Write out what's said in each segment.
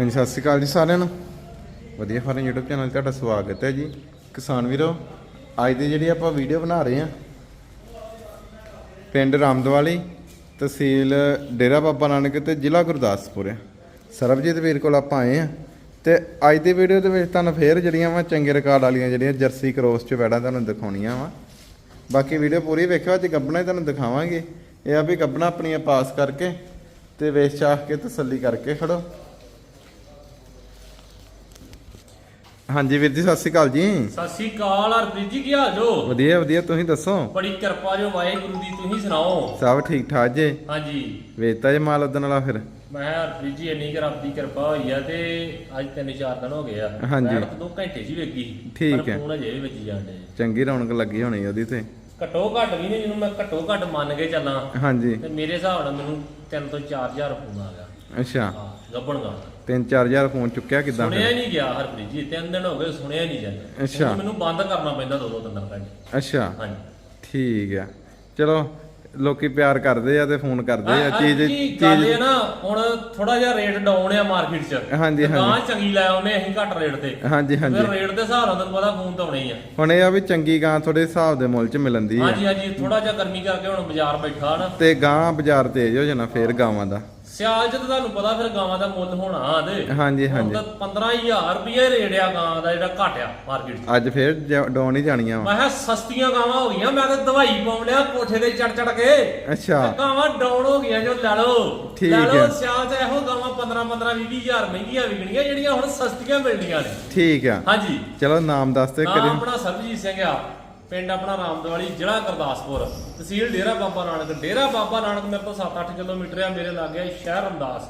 ਹਾਂਜੀ, ਸਤਿ ਸ਼੍ਰੀ ਅਕਾਲ ਜੀ ਸਾਰਿਆਂ ਨੂੰ। ਵਧੀਆ ਫਾਰਮ YouTube ਚੈਨਲ 'ਤੇ ਤੁਹਾਡਾ ਸਵਾਗਤ ਹੈ ਜੀ। ਕਿਸਾਨ ਵੀਰੋ, ਅੱਜ ਦੀ ਜਿਹੜੀ ਆਪਾਂ ਵੀਡੀਓ ਬਣਾ ਰਹੇ ਹਾਂ, ਪਿੰਡ ਰਾਮਦਵਾਲੀ ਤਹਿਸੀਲ ਡੇਰਾ ਬਾਬਾ ਨਾਨਕ ਤੇ ਜ਼ਿਲ੍ਹਾ ਗੁਰਦਾਸਪੁਰ ਹੈ। ਸਰਬਜੀਤ ਵੀਰ ਕੋਲ ਆਪਾਂ ਆਏ ਹਾਂ ਤੇ ਅੱਜ ਦੀ ਵੀਡੀਓ ਦੇ ਵਿੱਚ ਤੁਹਾਨੂੰ ਫੇਰ ਜਿਹੜੀਆਂ ਵਾ ਚੰਗੇ ਰਿਕਾਰਡ ਵਾਲੀਆਂ ਜਿਹੜੀਆਂ ਜਰਸੀ ਕ੍ਰੋਸ ਚ ਵੈੜਾਂ ਤੁਹਾਨੂੰ ਦਿਖਾਉਣੀਆਂ ਵਾ। ਬਾਕੀ ਵੀਡੀਓ ਪੂਰੀ ਵੇਖਿਓ, ਅੱਜ ਗੱਬਣਾ ਹੀ ਤੁਹਾਨੂੰ ਦਿਖਾਵਾਂਗੇ। ਇਹ ਆ ਵੀ ਗੱਬਣਾ ਆਪਣੀਆਂ ਪਾਸ ਕਰਕੇ ਤੇ ਵੇਚ ਚਾਖ ਕੇ ਤਸੱਲੀ ਕਰਕੇ ਖੜੋ। ਹਾਂਜੀ ਵੀਰ ਜੀ ਸਤਿ ਸ਼੍ਰੀ ਅਕਾਲ ਜੀ। ਸਤਿ ਸ੍ਰੀ ਅਕਾਲ ਹਰਪ੍ਰੀਤ ਜੀ ਕੀ ਹਾਲ ਜੋ ਵਧੀਆ ਵਧੀਆ ਤੁਸੀਂ ਦੱਸੋ? ਬੜੀ ਕਿਰਪਾ ਜੋ ਵਾਹਿਗੁਰੂ ਦੀ ਤੁਸੀਂ ਸੁਣਾਓ? ਸਭ ਠੀਕ ਠਾਕ ਜੇ। ਹਾਂਜੀ। ਵੇਚਤਾ ਜੇ ਮਾਲ ਉਦਣ ਵਾਲਾ ਫਿਰ? ਮੈਂ ਹਰਪ੍ਰੀਤ ਜੀ ਇੰਨੀ ਕੁ ਰੱਬ ਦੀ ਕਿਰਪਾ ਹੋਈ ਆ ਤੇ ਅੱਜ ਤਿੰਨ ਚਾਰ ਦਿਨ ਹੋ ਗਏ ਆ। ਹਾਂਜੀ। ਦੋ ਘੰਟੇ ਹੀ ਵੇਗੀ ਠੀਕ ਹੈ। ਫੋਨ ਅਜੇ ਵੀ ਵੱਜੀ ਜਾਂਦੇ ਚੰਗੀ ਰੌਣਕ ਲੱਗੀ ਹੋਣੀ ਉਹਦੀ ਤੇ। ਘੱਟੋ ਘੱਟ ਵੀ ਨਹੀਂ ਜਿਹਨੂੰ ਮੈਂ ਘੱਟੋ ਘੱਟ ਮੰਨ ਕੇ ਚੱਲਾਂ। ਹਾਂਜੀ। ਤੇ ਮੇਰੇ ਹਿਸਾਬ ਨਾਲ ਮੈਨੂੰ 3 ਤੋਂ 4000 ਫੋਨ ਆ ਗਿਆ। ਅੱਛਾ। ਹਾਂ ਗੱਬਣ ਗਾ 3-4000 ਫੋਨ ਚੁੱਕਿਆ ਕਿਦਾਂ ਸੁਣਿਆ ਨਹੀਂ ਗਿਆ ਹਰਪ੍ਰੀਤ ਜੀ ਤਿੰਨ ਦਿਨ ਹੋ ਗਏ ਸੁਣਿਆ ਨਹੀਂ ਜਾਂਦਾ ਅੱਛਾ। ਮੈਨੂੰ ਬੰਦ ਕਰਨਾ ਪੈਂਦਾ ਦੋ ਦੋ ਤਿੰਨ ਦਿਨ ਅੱਛਾ। ਹਾਂਜੀ। ਠੀਕ ਆ। ਚਲੋ ਲੋਕੀ ਪਿਆਰ ਕਰਦੇ ਆ ਤੇ ਫੋਨ ਕਰਦੇ ਆ ਚੀਜ਼ ਚੀਜ਼ ਇਹ ਨਾ ਹੁਣ ਥੋੜਾ ਜਿਹਾ ਰੇਟ ਡਾਊਨ ਆ ਮਾਰਕੀਟ 'ਚ। ਹਾਂਜੀ, ਤੇ ਗਾਂ ਚੰਗੀ ਲੈ ਆਉਨੇ ਅਸੀਂ ਘੱਟ ਰੇਟ ਤੇ। ਹਾਂਜੀ ਹਾਂਜੀ। ਫਿਰ ਰੇਟ ਦੇ ਹਿਸਾਬ ਨਾਲ ਤੁਹਾਨੂੰ ਪਤਾ ਫੋਨ ਤਾਂ ਹੀ ਆ। ਹੁਣ ਇਹ ਆ ਵੀ ਚੰਗੀ ਗਾਂ ਥੋੜੇ ਹਿਸਾਬ ਦੇ ਮੁੱਲ 'ਚ ਮਿਲੰਦੀ ਆ। ਹਾਂਜੀ ਹਾਂਜੀ ਥੋੜਾ ਜਿਹਾ ਗਰਮੀ ਕਰਕੇ ਹੁਣ ਬਾਜ਼ਾਰ ਬੈਠਾ ਨਾ ਤੇ ਗਾਂ ਬਾਜ਼ਾਰ ਤੇਜ਼ ਹੋ ਜਾਣਾ ਫੇਰ ਗਾਵਾਂ ਦਾ। ਸਿਆਲ 'ਚ ਤਾਂ ਤੁਹਾਨੂੰ ਪਤਾ ਫਿਰ ਗਾਵਾਂ ਦਾ ਮੁੱਲ ਹੋਣਾ ਤੇ। ਹਾਂਜੀ ਹਾਂਜੀ। ਤਾਂ 15000 ਰੁਪਏ ਰੇਟ ਆ ਗਾਂ ਦਾ ਜਿਹੜਾ ਘਟਿਆ ਮਾਰਕੀਟ 'ਚ। ਅੱਜ ਫੇਰ ਡਾਉਣ ਹੀ ਜਾਣੀਆਂ ਮੈਂ ਕਿਹਾ ਸਸਤੀਆਂ ਗਾਵਾਂ ਹੋ ਗਈਆਂ ਮੈਂ ਤਾਂ ਦਵਾਈ ਪਾਉਣ ਲਿਆ ਕੋਠੇ ਤੇ ਚੜ ਚੜ ਕੇ। ਅੱਛਾ। ਗਾਵਾਂ ਡਾਊਨ ਹੋ ਗਈਆਂ ਜੋ ਲੈ ਲਓ। ਠੀਕ ਲੈ। ਲਓ ਸਿਆਲ 'ਚ ਇਹੋ ਗਾਵਾਂ 15 15 20 ਹਜ਼ਾਰ ਮਹਿੰਗੀਆਂ ਵਿਕਣੀਆਂ ਜਿਹੜੀਆਂ ਹੁਣ ਸਸਤੀਆਂ ਮਿਲਣੀਆਂ ਨੇ। ਠੀਕ ਆ। ਹਾਂਜੀ। ਚਲੋ ਨਾਮ ਦੱਸ ਤੇ ਕਰੀ ਆਪਣਾ ਸਰਬਜੀਤ ਸਿੰਘ ਆ। ਪਿੰਡ ਆਪਣਾ ਰਾਮਦਵਾਲੀ ਜ਼ਿਲ੍ਹਾ ਗੁਰਦਾਸਪੁਰ। ਤਹਿਸੀਲ ਡੇਰਾ ਬਾਬਾ ਨਾਨਕ। ਡੇਰਾ ਬਾਬਾ ਨਾਨਕ ਮੇਰੇ ਤੋਂ 7-8 ਕਿਲੋਮੀਟਰ ਆ ਮੇਰੇ ਲਾਗੇ ਸ਼ਹਿਰ ਰਮਦਾਸ।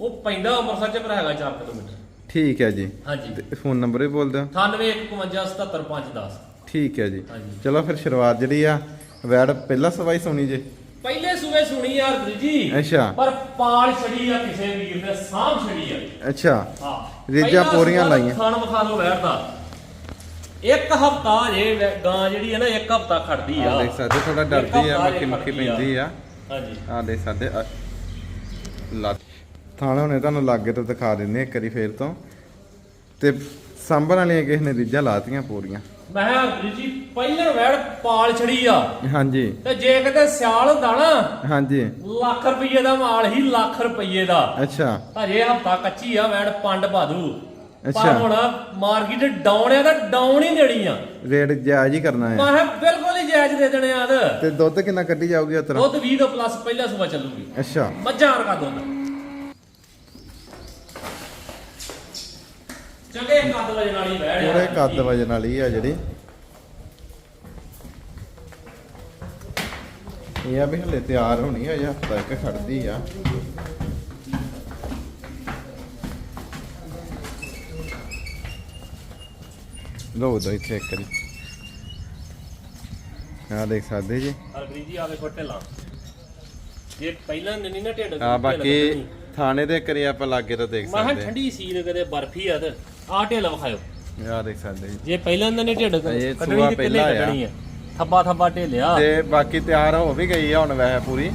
ਉਹ ਪੈਂਦਾ ਅੰਮ੍ਰਿਤਸਰ ਚ ਪਰ ਹੈਗਾ 4 ਕਿਲੋਮੀਟਰ। ਠੀਕ ਹੈ ਜੀ। ਹਾਂਜੀ। ਤੇ ਫੋਨ ਨੰਬਰ ਵੀ ਬੋਲ ਦਿਓ। 9815775510 ਠੀਕ ਹੈ ਜੀ। ਹਾਂਜੀ। ਚਲੋ ਫਿਰ ਸ਼ੁਰੂਆਤ ਜਿਹੜੀ ਆ ਵੈੜ ਪਹਿਲਾ ਸਵਾਈ ਸੁਣੀ ਜੇ। ਪਹਿਲੇ ਸੂਏ ਸੁਣੀ ਯਾਰ ਜੀ। ਅੱਛਾ। ਪਰ ਪਾਲ ਛੜੀ ਆ ਕਿਸੇ ਵੀਰ ਨੇ ਸਾਂਭ ਛੜੀ ਆ। ਅੱਛਾ। ਹਾਂ। ਪਹਿਲਾ ਪੂਰੀਆਂ ਲਾਈਆਂ। ਖਾਣ ਵਿਖਾ ਲਓ ਵੈਰ ਦਾ। ਇੱਕ ਹਫਤਾ ਜੇ ਗਾਂ ਜਿਹੜੀ ਹੈ ਨਾ ਇੱਕ ਹਫਤਾ ਖੜਦੀ ਆ। ਆ ਦੇਖ ਸਕਦੇ ਥੋੜਾ ਡਰਦੀ ਆ ਮੱਖੀ ਮੱਖੀ। ਪੈਂਦੀ ਆ। ਹਾਂਜੀ। ਆ ਦੇਖ ਸਕਦੇ ਆ, ਲੱਤ। ਥਾਣਾ ਹੁਣੇ ਤੁਹਾਨੂੰ ਲਾਗੇ ਤੋਂ ਦਿਖਾ ਦਿੰਦੇ ਆ ਇੱਕ ਵਾਰੀ ਫੇਰ ਤੋਂ। ਤੇ ਸਾਂਭਣ ਵਾਲੀਆਂ ਕਿਸੇ ਨੇ ਰੀਝਾਂ ਲਾਤੀਆਂ ਪੂਰੀਆਂ। ਮੈਂ ਕਿਹਾ ਵੀਰ ਜੀ ਪਹਿਲਾਂ ਵੈੜ ਪਾਲ ਛੜੀ ਆ। ਹਾਂਜੀ। ਤੇ ਜੇ ਕਿਤੇ ਸਿਆਲ ਹੁੰਦਾ ਨਾ ਹਾਂਜੀ। ਲੱਖ ਰੁਪਏ ਦਾ ਮਾਲ ਹੀ ਲੱਖ ਰੁਪਏ ਦਾ। ਅੱਛਾ। ਹਜੇ ਹਫਤਾ ਕੱਚੀ ਆ ਵੈੜ ਪੰਡ ਬਾਦੂ ਅੱਛਾ। ਪਰ ਹੁਣ ਮਾਰਕੀਟ ਡਾਊਨ ਆ ਤਾਂ ਡਾਊਨ ਹੀ ਦੇਣੀ ਆ। ਰੇਟ ਜਾਇਜ਼ ਹੀ ਕਰਨਾ ਮੈਂ ਹੈ ਕਿਹਾ ਬਿਲਕੁਲ ਹੀ ਜਾਇਜ਼ ਦੇ ਦੇਣੇ ਆ ਤੇ ਦੁੱਧ ਕਿੰਨਾ ਕੱਢੀ ਜਾਊਗੀ ਉਤਰਾ ਦੁੱਧ 20 ਤੋਂ ਪਲੱਸ ਪਹਿਲਾ ਸੂਆ ਚੱਲੂਗੀ। ਅੱਛਾ। ਮੱਝਾਂ ਵਰਗਾ ਦੁੱਧ। ਚੰਗੇ ਕੱਦ ਵਜਣ ਵਾਲੀ ਆ ਪੂਰੇ ਕੱਦ ਵਜਨ ਵਾਲੀ ਆ ਜਿਹੜੀ। ਇਹ ਆ ਵੀ ਹਲੇ ਤਿਆਰ ਹੋਣੀ ਆ ਜਾਂ ਹਫਤਾ ਇੱਕ ਖੜਦੀ ਆ। ਲੋ ਦੋ ਇੱਥੇ ਇੱਕ ਵਾਰੀ ਆ ਦੇਖ ਸਕਦੇ ਜੀ? ਹਰਪ੍ਰੀਤ ਜੀ ਆਵੇ ਫੋਟੇ ਲਾ ਜੇ ਪਹਿਲਾਂ ਨਹੀਂ ਨਾ ਢਿੱਡ ਆ ਬਾਕੀ ਥਾਣੇ ਦੇ ਕਰੀ ਆਪਾਂ ਲਾਗੇ ਤੋਂ ਦੇਖ ਮੈਂ ਸਕਦੇ ਠੰਡੀ ਸੀਲ ਕਦੇ ਬਰਫੀ ਆ ਤੇ ਆ ਢਿੱਲ ਵਿਖਾਇਓ। ਆ ਦੇਖ ਸਕਦੇ ਜੀ। ਜੇ ਪਹਿਲਾਂ ਇਹਨਾਂ ਨੇ ਢਿੱਡ ਕੱਢਣੀ ਤੇ ਪਹਿਲੇ ਆ। ਕੱਢਣੀ ਆ? ਥੱਬਾ ਥੱਬਾ ਢਿੱਲਿਆ। ਤੇ ਬਾਕੀ ਤਿਆਰ ਹੋ ਵੀ ਗਈ ਆ ਹੁਣ ਵੈਸੇ ਪੂਰੀ।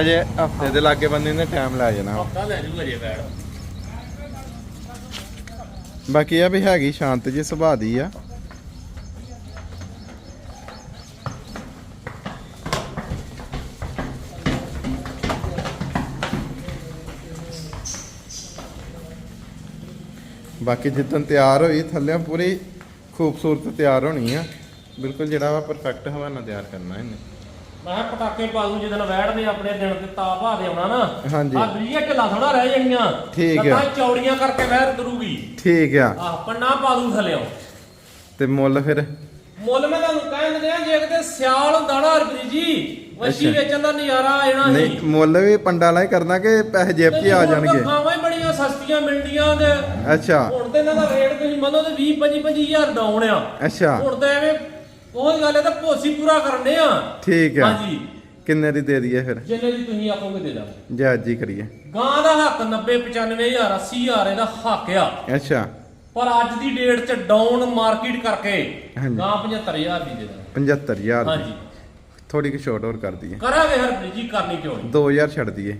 ਅਜੇ ਹਫ਼ਤੇ ਦੇ ਲਾਗੇ ਬੰਦੇ ਨੇ ਟਾਈਮ ਲੈ ਜਾਣਾ। ਹਫਤਾ ਲੈ ਜੂਗਾ ਜੇ ਬੈੜ ਬਾਕੀ ਇਹ ਆ ਵੀ ਹੈਗੀ ਸ਼ਾਂਤ ਜੀ ਸੁਭਾਅ ਦੀ ਆ। ਬਾਕੀ ਜਿੱਦਣ ਤਿਆਰ ਹੋਈ ਥੱਲੇ ਪੂਰੀ ਖੂਬਸੂਰਤ ਤਿਆਰ ਹੋਣੀ ਆ। ਬਿਲਕੁਲ ਜਿਹੜਾ ਵਾ ਪਰਫੈਕਟ ਹਵਾਨਾ ਤਿਆਰ ਕਰਨਾ ਇਹਨੇ। ਮੈਂ ਕਿਹਾ ਪਟਾਕੇ ਪਾ ਦੂੰ ਜਦੋਂ ਵੈੜ ਨੇ ਆਪਣੇ ਦਿਨ ਤੇ ਤਾ ਭਾ ਦੇ ਆਉਣਾ ਨਾ। ਹਾਂਜੀ। ਆ ਬਰੀਆ ਢਿੱਲਾ ਥੋੜਾ ਰਹਿ ਜਾਣੀਆਂ ਠੀਕ ਆ। ਲੱਤਾਂ ਚੌੜੀਆਂ ਕਰਕੇ ਵੈੜ ਤੁਰੂਗੀ ਠੀਕ ਆ। ਆਹ ਪੰਨਾ ਪਾ ਦੂੰ ਥੱਲਿਓ ਤੇ ਮੁੱਲ ਫਿਰ? ਮੁੱਲ ਮੈਂ ਤੁਹਾਨੂੰ ਕਹਿ ਦਿੰਦੇ ਆ ਜੇ ਕਿਤੇ ਸਿਆਲ ਹੁੰਦਾ ਨਾ ਹਰਪ੍ਰੀਤ ਜੀ ਵਸ਼ੀ ਅੱਛਾ। ਵੇਚਣ ਦਾ ਨਜ਼ਾਰਾ ਆ ਜਾਣਾ ਸੀ। ਨਹੀਂ ਮੁੱਲ ਵੀ ਪੰਡਾ ਵਾਲਾ ਹੀ ਕਰਨਾ ਕਿ ਪੈਸੇ ਜੇਬ 'ਚ ਹੀ ਆ ਜਾਣਗੇ? ਖਾਵਾਂ ਹੀ ਬੜੀਆਂ ਸਸਤੀਆਂ ਮਿਲਦੀਆਂ ਤੇ ਅੱਛਾ। ਹੁਣ ਤੇ ਇਹਨਾਂ ਦਾ ਰੇਟ ਤੁਸੀਂ ਮੰਨੋ ਤੇ 20 25 25000 ਡਾਊਨ ਆ। ਅੱਛਾ। ਹੁਣ ਤਾਂ ਐਵੇਂ ਉਹ ਗੱਲ ਹੈ ਤਾਂ ਭੋਸੀ ਪੂਰਾ ਕਰਨੇ ਆ। ਠੀਕ ਆ ਹਾਂਜੀ। ਕਿੰਨੇ ਦੀ ਦੇ ਦਈਏ ਫਿਰ? ਜਿੰਨੇ ਦੀ ਤੁਸੀਂ ਆਖੋਗੇ ਦੇ ਦਾਂਗੇ। ਜਾਇਜ਼ ਜੀ ਕਰੀਏ। ਗਾਂ ਦਾ ਹੱਕ 90 95000 80000 ਇਹਦਾ ਹੱਕ ਆ। ਅੱਛਾ। ਪਰ ਅੱਜ ਦੀ ਡੇਟ 'ਚ ਡਾਊਨ ਮਾਰਕੀਟ ਕਰਕੇ ਹਾਂਜੀ। ਗਾਂ 75000 ਦੀ ਦੇ ਦਾਂਗੇ। 75000 ਦੀ। ਹਾਂਜੀ। ਥੋੜੀ ਕਿ ਛੋਟ ਹੋਰ ਕਰ ਦਈਏ। ਕਰਾਂਗੇ ਹਰਪ੍ਰੀਤ ਜੀ ਕਰਨੀ ਕਿਉਂ ਨਹੀਂ 2000 ਛੱਡ ਦਈਏ।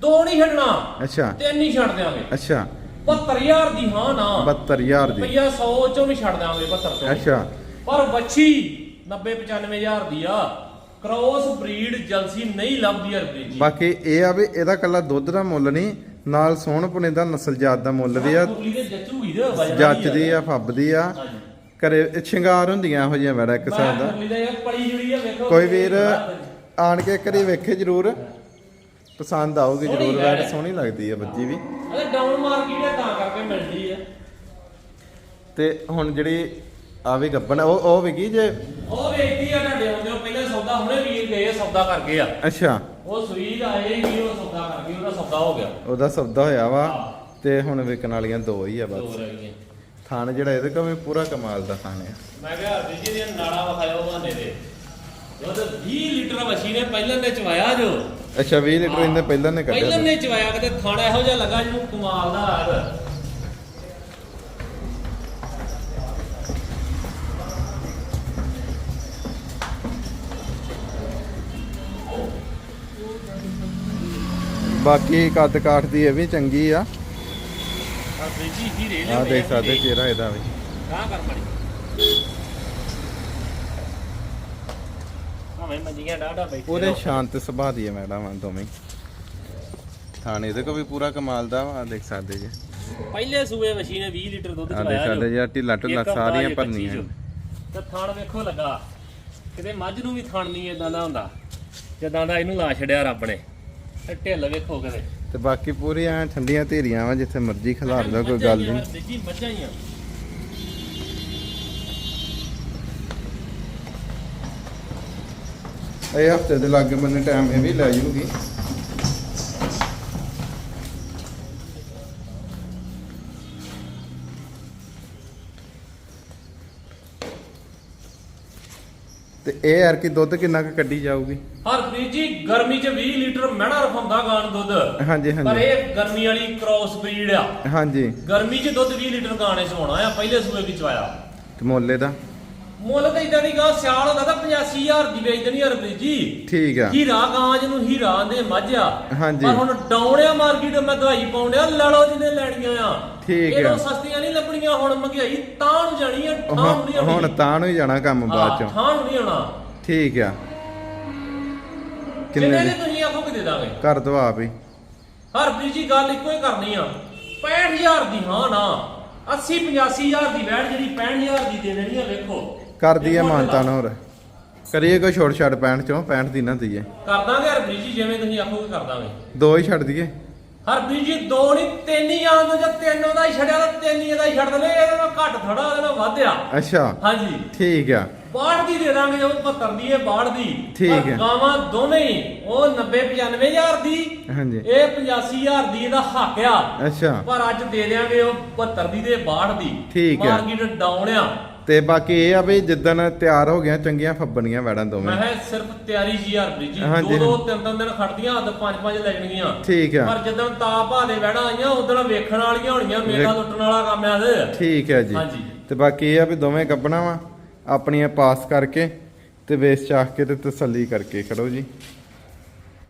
ਦੋ ਨਹੀਂ ਛੱਡਣਾ। ਅੱਛਾ। ਤਿੰਨ ਹੀ ਛੱਡ ਦਿਆਂਗੇ। ਅੱਛਾ। 72000 ਦੀ ਹਾਂ ਨਾ। 72000 ਦੀ। ਰੁਪਈਆ 100 ਚੋਂ ਵੀ ਛੱਡ ਦਾਂਗੇ 72 ਚੋਂ ਅੱਛਾ। ਪਰ ਵੱਛੀ 90 95000 ਦੀ ਆ। ਕ੍ਰੋਸ ਬਰੀਡ ਜਲਸੀ ਨਹੀਂ ਲੱਭਦੀ ਅਰਬੀ ਜੀ। ਬਾਕੀ ਇਹ ਆ ਵੀ ਇਹਦਾ ਕੱਲਾ ਦੁੱਧ ਦਾ ਮੁੱਲ ਨਹੀਂ ਨਾਲ ਸੋਹਣਪੁਣੇ ਦਾ ਨਸਲਜਾਤ ਦਾ ਮੁੱਲ ਵੀ ਆ। ਕੁਰਲੀ ਦੇ ਜੱਚੂਗੀ ਦੇ ਵਜਨ ਜੱਚਦੀ ਆ। ਫੱਬਦੀ ਇਹ ਸ਼ਿੰਗਾਰ ਹੁੰਦੀਆਂ ਇਹੋ ਜਿਹੀਆਂ ਵੜਾ ਇੱਕ ਦਾ। ਕੁਰਲੀ ਦਾ ਇਹ ਪਲੀ ਜੁੜੀ ਆ ਵੇਖੋ ਕੋਈ ਵੀਰ ਆਣ ਕੇ ਕਰੀ ਵੇਖੇ ਜਰੂਰ। ਪਸੰਦ ਆਊਗੀ ਸੋਹਣੀ ਜਰੂਰ ਹੈ। ਸੋਹਣੀ ਲੱਗਦੀ ਆ ਬੱਜੀ ਵੀ। ਅਰੇ ਡਾਊਨ ਮਾਰਕੀਟ ਹੈ ਤਾਂ ਕਰਕੇ ਮਿਲਦੀ ਹੈ ਤੇ ਹੁਣ ਜਿਹੜੀ ਆ ਵੀ ਗੱਬਣ ਉਹ ਉਹ ਵਿਕੀ ਜੇ? ਉਹ ਵੇਚਦੀ ਆ ਤੁਹਾਡੇ ਹੁੰਦੇ ਉਹ ਪਹਿਲੇ ਸੌਦਾ ਹੁਣੇ ਵੀਰ ਗਏ ਸੌਦਾ ਕਰਕੇ ਆ। ਅੱਛਾ। ਉਹ ਸਵੀਰ ਆਏ ਹੀ ਉਹ ਸੌਦਾ ਕਰਕੇ ਉਹਦਾ ਸੌਦਾ ਹੋ ਗਿਆ। ਉਹਦਾ ਸੌਦਾ ਹੋਇਆ ਵਾ ਤੇ ਹੁਣ ਵਿਕਣ ਵਾਲੀਆਂ ਦੋ ਹੀ ਆ ਦੋ ਬਸ ਰਹਿ ਗਈਆਂ। ਥਾਣ ਜਿਹੜਾ ਇਹਦੇ ਕੋਲ ਵੀ ਪੂਰਾ ਕਮਾਲ ਦਾ ਥਾਣ ਆ। ਮੈਂ ਕਿਹਾ ਜੀ ਜੀ ਦੀਆਂ ਨਾੜਾ ਵਿਖਾਇਓ ਬਹਾਨੇ ਦੇ ਦੁੱਧ 20 ਲੀਟਰ ਮਸ਼ੀਨ ਨੇ ਪਹਿਲਾਂ ਨੇ ਚਵਾਇਆ ਜੋ। ਅੱਛਾ 20 ਲੀਟਰ ਇਹਨੇ ਪਹਿਲਾਂ ਨੇ ਕੱਢਿਆ ਪਹਿਲਾਂ। ਨੇ ਚਵਾਇਆ ਕਿਤੇ ਖਾਣਾ ਇਹੋ ਜਿਹਾ ਲੱਗਾ ਜਿਹਨੂੰ ਕਮਾਲ ਦਾ ਹਾਲ ਬਾਕੀ ਕੱਦ ਕਾਠ ਦੀ ਇਹ ਵੀ ਚੰਗੀ ਆ। ਆ ਬੀਜੀ ਆ ਦੇਖ ਸਕਦੇ ਚਿਹਰਾ ਇਹਦਾ ਵੀ। ਕਾ ਕਰ ਮੜੀ। ਭਾਵੇਂ ਮੰਜੀਆਂ ਡਾਡਾ ਬੈਠੇ ਉਹਦੇ ਰਹੋ। ਸ਼ਾਂਤ ਸੁਭਾਅ ਦੀ ਹੈ ਮੈਡਮ ਆ ਦੋਵੇਂ। ਥਾਣ ਇਹਦੇ ਕੋਲ ਵੀ ਪੂਰਾ ਕਮਾਲ ਦਾ ਆਹ ਦੇਖ ਸਕਦੇ ਜੀ। ਪਹਿਲੇ ਸੂਏ ਮਸ਼ੀਨ ਨੇ 20 ਲੀਟਰ ਦੁੱਧ ਆ ਦੇਖ ਚਵਾਇਆ ਸਕਦੇ ਜੀ। ਆਹ ਢਿੱਲਾ ਢੁੱਲਾ ਇੱਕ ਸਾਰੀਆਂ ਭਰਨੀਆਂ। ਤੇ ਥਣ ਵੇਖੋ ਲੱਗਾ। ਕਿਤੇ ਮੱਝ ਨੂੰ ਵੀ ਥਣ ਨਹੀਂ ਇਦਾਂ ਦਾ ਹੁੰਦਾ। ਜਦਾਂ ਦਾ ਇਹਨੂੰ ਲਾ ਛੜਿਆ ਰੱਬ ਨੇ। ਤੇ ਢਿੱਲ ਵੇਖੋ ਕਿਤੇ ਤੇ ਬਾਕੀ ਪੂਰੀ ਐ ਠੰਡੀਆਂ ਧੀਰੀਆਂ ਵਾ ਜਿੱਥੇ ਮਰਜ਼ੀ ਖਿਲਾਰ ਲਓ ਕੋਈ ਗੱਲ ਨਹੀਂ। ਦੇਖੀ ਮੱਝਾਂ ਹੀ ਆ। ਇਹ ਹਫ਼ਤੇ ਦੇ ਲਾਗੇ ਬੰਨੇ ਟਾਈਮ ਇਹ ਵੀ ਲੈ ਜੂਗੀ। ਤੇ ਇਹ ਯਾਰ ਕੀ ਦੁੱਧ ਕਿੰਨਾ ਕੁ ਕੱਢੀ ਜਾਊਗੀ? ਹਰਪ੍ਰੀਤ ਜੀ ਗਰਮੀ 'ਚ 20 ਲੀਟਰ ਮਹਿਣਾ ਰਫਾਉਂਦਾ ਗਾਣ ਦੁੱਧ। ਹਾਂਜੀ ਪਰ ਹਾਂਜੀ ਇਹ ਗਰਮੀ ਵਾਲੀ ਕ੍ਰੋਸ ਬਰੀਡ ਆ। ਹਾਂਜੀ। ਗਰਮੀ 'ਚ ਦੁੱਧ 20 ਲੀਟਰ ਗਾਣੇ ਸੋਣਾ ਆ ਪਹਿਲੇ ਸੂਏ ਵਿੱਚ ਆਇਆ। ਤੇ ਮੁੱਲੇ ਦਾ ਮੁੱਲ ਤਾਂ ਇਦਾਂ ਦੀ ਗਾਂ ਸਿਆਲ ਹੁੰਦਾ ਤਾਂ 85000 ਦੀ ਵੇਚ ਦੇਣੀ ਹਰਪ੍ਰੀਤ ਜੀ। ਠੀਕ ਆ। ਹੀਰਾ ਗਾਂ ਜਿਹਨੂੰ ਹੀਰਾ ਆਂਦੇ ਮੱਝ। ਹਾਂਜੀ। ਪਰ ਹੁਣ ਡਾਉਣਿਆ ਮਾਰਕੀਟ ਮੈਂ ਦਵਾਈ ਪਾਉਂਦਿਆ ਲੈ ਲਓ ਜਿਹਨੇ ਲੈਣੀਆਂ ਆ। ਠੀਕ ਆ। ਇਹਦੋਂ ਸਸਤੀਆਂ ਨਹੀਂ ਲੱਭਣੀਆਂ ਹੁਣ ਮਹਿੰਗਾਈ ਤਾਂ ਨੂੰ ਜਾਣੀ ਆ ਠਾਂ ਨੂੰ ਨਹੀਂ ਹੁਣ ਆਉਣੀ ਹੁਣ ਤਾਂ ਨੂੰ ਹੀ ਜਾਣਾ ਕੰਮ ਬਾਅਦ ਹਾਂ, ਚੋਂ ਨੂੰ ਨਹੀਂ ਆਉਣਾ ਠੀਕ ਆ। ਕਿੰਨੇ ਕਿੰਨੇ ਦੇ? ਦੀ ਤੁਸੀਂ ਆਖੋ ਕਿ ਦੇ ਦਾਂਗੇ। ਕਰ ਦੋ ਆਪ ਹੀ। ਹਰਪ੍ਰੀਤ ਜੀ ਗੱਲ ਇੱਕੋ ਹੀ ਕਰਨੀ ਆ। 65000 ਦੀ ਹਾਂ ਨਾ। 80 85000 ਦੀ ਵੈਟ ਜਿਹੜੀ 65000 ਦੀ ਦੇ ਦੇਣੀ ਆ ਵੇਖੋ। ਕਰ ਦਈਏ ਦੇਖੋ ਮਾਨਤਾ ਨਾ ਹੋਰ ਕਰੀਏ ਕੋਈ ਛੋੜ ਛੱਡ 65 ਚੋਂ 65 ਦੀ ਨਾ ਦਈਏ ਕਰ ਦਾਂਗੇ ਹਰਪ੍ਰੀਤ ਜੀ ਜਿਵੇਂ ਤੁਸੀਂ ਆਖੋਗੇ ਕਰ ਦਾਂਗੇ ਦੋ ਹੀ ਛੱਡ ਦਈਏ ਹਰਪ੍ਰੀਤ ਜੀ ਦੋ ਨਹੀਂ ਤਿੰਨ ਹੀ ਆਉਂਦੇ ਜਾਂ ਤਿੰਨ ਉਹਦਾ ਹੀ ਛੱਡਿਆ ਤਾਂ ਤਿੰਨ ਹੀ ਇਹਦਾ ਹੀ ਛੱਡ ਦਿੰਦੇ ਇਹਦੇ ਨਾਲ ਘੱਟ ਥੋੜਾ ਉਹਦੇ ਨਾਲ ਵੱਧ ਆ ਅੱਛਾ। ਹਾਂਜੀ। ਠੀਕ ਆ। ਬਾੜ ਦੀ ਦੇ ਦਾਂਗੇ ਉਹ 72 ਦੀ ਇਹ ਬਾੜ ਦੀ। ਠੀਕ ਹੈ। ਗਾਵਾਂ ਦੋਵੇਂ ਹੀ ਉਹ 90 95000 ਦੀ ਹਾਂਜੀ। ਇਹ 85000 ਦੀ ਇਹਦਾ ਹੱਕ ਆ। ਅੱਛਾ। ਪਰ ਅੱਜ ਦੇ ਦਿਆਂਗੇ ਉਹ 72 ਦੀ ਤੇ ਬਾੜ ਦੀ। ਠੀਕ ਹੈ। ਮਾਰਕੀਟ ਡਾਊਨ ਆ। ਤੇ ਬਾਕੀ ਇਹ ਆ ਵੀ ਜਿੱਦਣ ਤਿਆਰ ਹੋ ਗਿਆ ਚੰਗੀਆਂ ਫੱਬਣੀਆਂ ਵੈੜਾਂ ਮੈਂ ਦੋਵੇਂ ਕਿਹਾ ਸਿਰਫ ਤਿਆਰੀ ਜੀ ਜੀ। ਹਾਂਜੀ, ਦੋ ਦੋ ਤਿੰਨ ਤਿੰਨ ਦਿਨ ਖੜਦੀਆਂ ਹੱਦ ਪੰਜ ਪੰਜ ਲੈ ਜਾਣਗੀਆਂ। ਠੀਕ ਆ। ਪਰ ਜਦੋਂ ਤਾਪਾ ਦੇ ਵੜਾ ਆਈਆਂ ਉਦੋਂ ਵੇਖਣ ਵਾਲੀਆਂ ਹੋਣੀਆਂ ਮੇਲਾ ਲੁੱਟਣ ਵਾਲਾ ਕੰਮ ਆ ਦੇ ਠੀਕ ਹੈ ਜੀ। ਹਾਂਜੀ। ਤੇ ਬਾਕੀ ਇਹ ਆ ਵੀ ਦੋਵੇਂ ਗੱਬਣਾ ਵਾ ਆਪਣੀਆਂ ਪਾਸ ਕਰਕੇ ਤੇ ਵੇਚ ਚਾਹ ਕੇ ਤੇ ਤਸੱਲੀ ਕਰਕੇ ਖੜੋ ਜੀ।